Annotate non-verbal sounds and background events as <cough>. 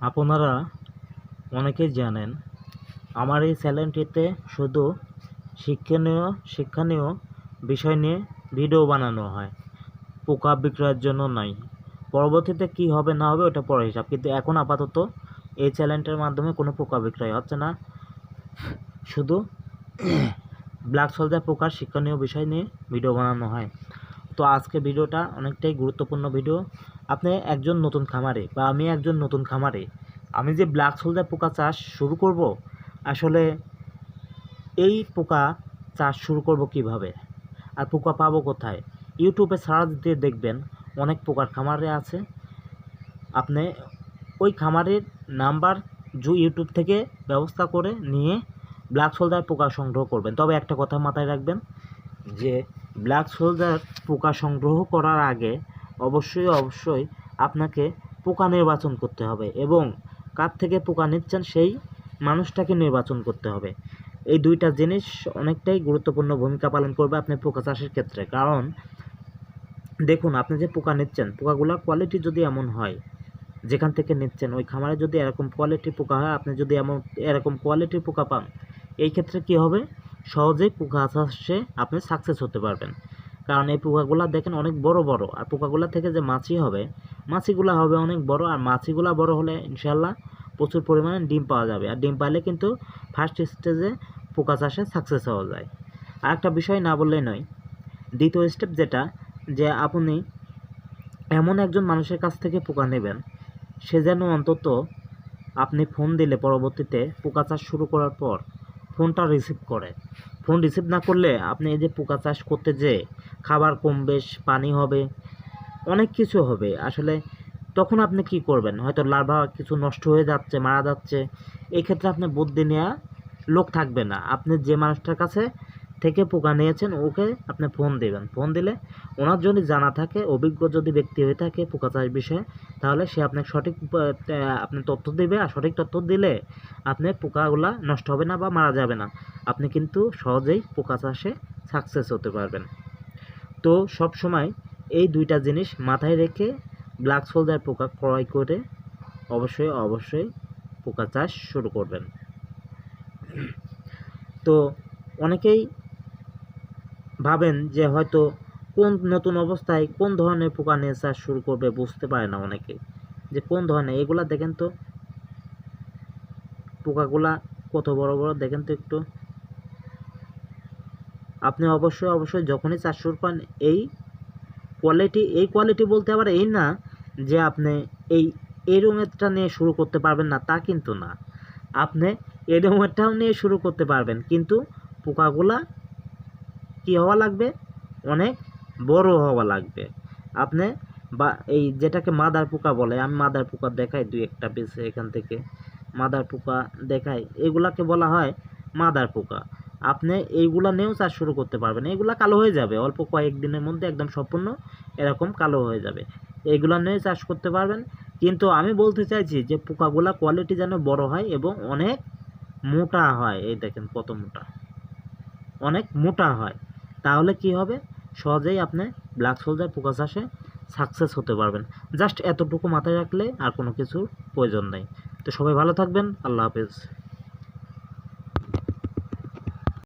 আপনারা অনেকেই জানেন, আমার এই চ্যানেলটিতে শুধু শিক্ষণীয় শিক্ষণীয় বিষয় নিয়ে ভিডিও বানানো হয়। পোকা বিক্রয়ের জন্য নয়। পরবর্তীতে কী হবে, না হবে, ওটা পরে হিসাব। কিন্তু এখন আপাতত এই চ্যানেলটার মাধ্যমে কোনো পোকা বিক্রয় হচ্ছে না। শুধু <clears throat> ব্ল্যাক সোলজার পোকার শিক্ষণীয় বিষয় নিয়ে ভিডিও বানানো হয়। তো আজকে ভিডিওটা অনেকটাই গুরুত্বপূর্ণ ভিডিও। আপনি একজন নতুন খামারে বা আমি একজন নতুন খামারে, আমি যে ব্ল্যাক সোলজার পোকা চাষ শুরু করব, আসলে এই পোকা চাষ শুরু করব কীভাবে? আর পোকা পাবো কোথায়? ইউটিউবে সার্চ দিয়ে দেখবেন, অনেক পোকার খামারে আছে। আপনি ওই খামারের নাম্বার জু ইউটিউব থেকে ব্যবস্থা করে নিয়ে ব্ল্যাক সোলজার পোকা সংগ্রহ করবেন। তবে একটা কথা মাথায় রাখবেন যে ব্ল্যাক সোলজার পোকা সংগ্রহ করার আগে অবশ্যই অবশ্যই আপনাকে পোকা নির্বাচন করতে হবে এবং কার থেকে পোকা নিচ্ছেন সেই মানুষটাকে নির্বাচন করতে হবে। এই দুইটা জিনিস অনেকটাই গুরুত্বপূর্ণ ভূমিকা পালন করবে আপনি পোকা চাষের ক্ষেত্রে। কারণ দেখুন, আপনি যে পোকা নিচ্ছেন পোকাগুলোর কোয়ালিটি যদি এমন হয়, যেখান থেকে নিচ্ছেন, ওই খামারে যদি এরকম কোয়ালিটির পোকা হয়, আপনি যদি এমন, এরকম কোয়ালিটির পোকা পান, এই ক্ষেত্রে কী হবে? সহজেই পোকা চাষে আপনি সাকসেস হতে পারবেন। কারণ এই পোকাগুলা দেখেন অনেক বড় বড়। আর পোকাগুলো থেকে যে মাছি হবে, মাছিগুলা হবে অনেক বড়। আর মাছিগুলা বড় হলে ইনশাল্লাহ প্রচুর পরিমাণে ডিম পাওয়া যাবে। আর ডিম পাইলে কিন্তু ফার্স্ট স্টেজে পোকা চাষে সাকসেস হওয়া যায়। আর একটা বিষয় না বললেই নয়, দ্বিতীয় স্টেপ যেটা, যে আপনি এমন একজন মানুষের কাছ থেকে পোকা নেবেন, সে যেন অন্তত আপনি ফোন দিলে পরবর্তীতে পোকা চাষ শুরু করার পর ফোনটা রিসিভ করে। ফোন রিসিভ না করলে আপনি এই যে পোকা চাষ করতে যে খাবার কম, বেশ পানি হবে, অনেক কিছু হবে। আসলে তখন আপনি কি করবেন? হয়তো লার্ভা কিছু নষ্ট হয়ে যাচ্ছে, মারা যাচ্ছে, এই ক্ষেত্রে আপনি বুদ্ধি নেওয়া লোক থাকবে না। আপনি যে মানুষটার কাছে থেকে পোকা নিয়েছেন, ওকে আপনি ফোন দেবেন। ফোন দিলে ওনার যদি জানা থাকে, অভিজ্ঞ যদি ব্যক্তি হয়ে থাকে পোকা চাষ বিষয়ে, তাহলে সে আপনাকে সঠিক আপনি তথ্য দেবে। আর সঠিক তথ্য দিলে আপনি পোকাগুলা নষ্ট হবে না বা মারা যাবে না। আপনি কিন্তু সহজেই পোকা চাষে সাকসেস হতে পারবেন। তো সব সময় এই দুইটা জিনিস মাথায় রেখে ব্ল্যাক সোলজার পোকা ক্রয় করে অবশ্যই অবশ্যই পোকা চাষ শুরু করবেন। তো অনেকেই ভাবেন যে হয়তো কোন নতুন অবস্থায় কোন ধরনের পোকা নিয়ে চাষ শুরু করবে বুঝতে পারে না অনেকে, যে কোন ধরনের, এগুলা দেখেন তো পোকাগুলা কত বড় বড়, দেখেন তো একটু। আপনি অবশ্যই অবশ্যই যখনই চাষ শুরু করেন, এই কোয়ালিটি এই কোয়ালিটি বলতে আবার এই না যে আপনি এই এই রুমেরটা নিয়ে শুরু করতে পারবেন না, তা কিন্তু না। আপনি এই রুমেরটাও নিয়ে শুরু করতে পারবেন, কিন্তু পোকাগুলা কী হওয়া লাগবে? অনেক বড় হওয়া লাগবে। আপনি বা, এই যেটাকে মাদার পোকা বলে, আমি মাদার পোকা দেখাই দুই একটা পিস এখান থেকে। মাদার পোকা দেখাই, এগুলাকে বলা হয় মাদার পোকা। আপনি এইগুলা নিয়েও চাষ শুরু করতে পারবেন এইগুলা কালো হয়ে যাবে। অল্প কয়েকদিনের মধ্যে একদম সম্পূর্ণ এরকম কালো হয়ে যাবে। এইগুলা নিয়ে চাষ করতে পারবেন। কিন্তু আমি বলতে চাইছি যে, পোকাগুলা কোয়ালিটি যেন বড় হয় এবং অনেক মোটা হয়। এই দেখেন কত মোটা। অনেক মোটা হয়। তাহলে কি হবে? সহজেই আপনি ব্ল্যাক সোলজার পোকা চাষে সাকসেস হতে পারবেন। জাস্ট এতটুকু মাথায় রাখলে আর কোনো কিছুর প্রয়োজন নেই। তো সবাই ভালো থাকবেন। আল্লাহ হাফেজ।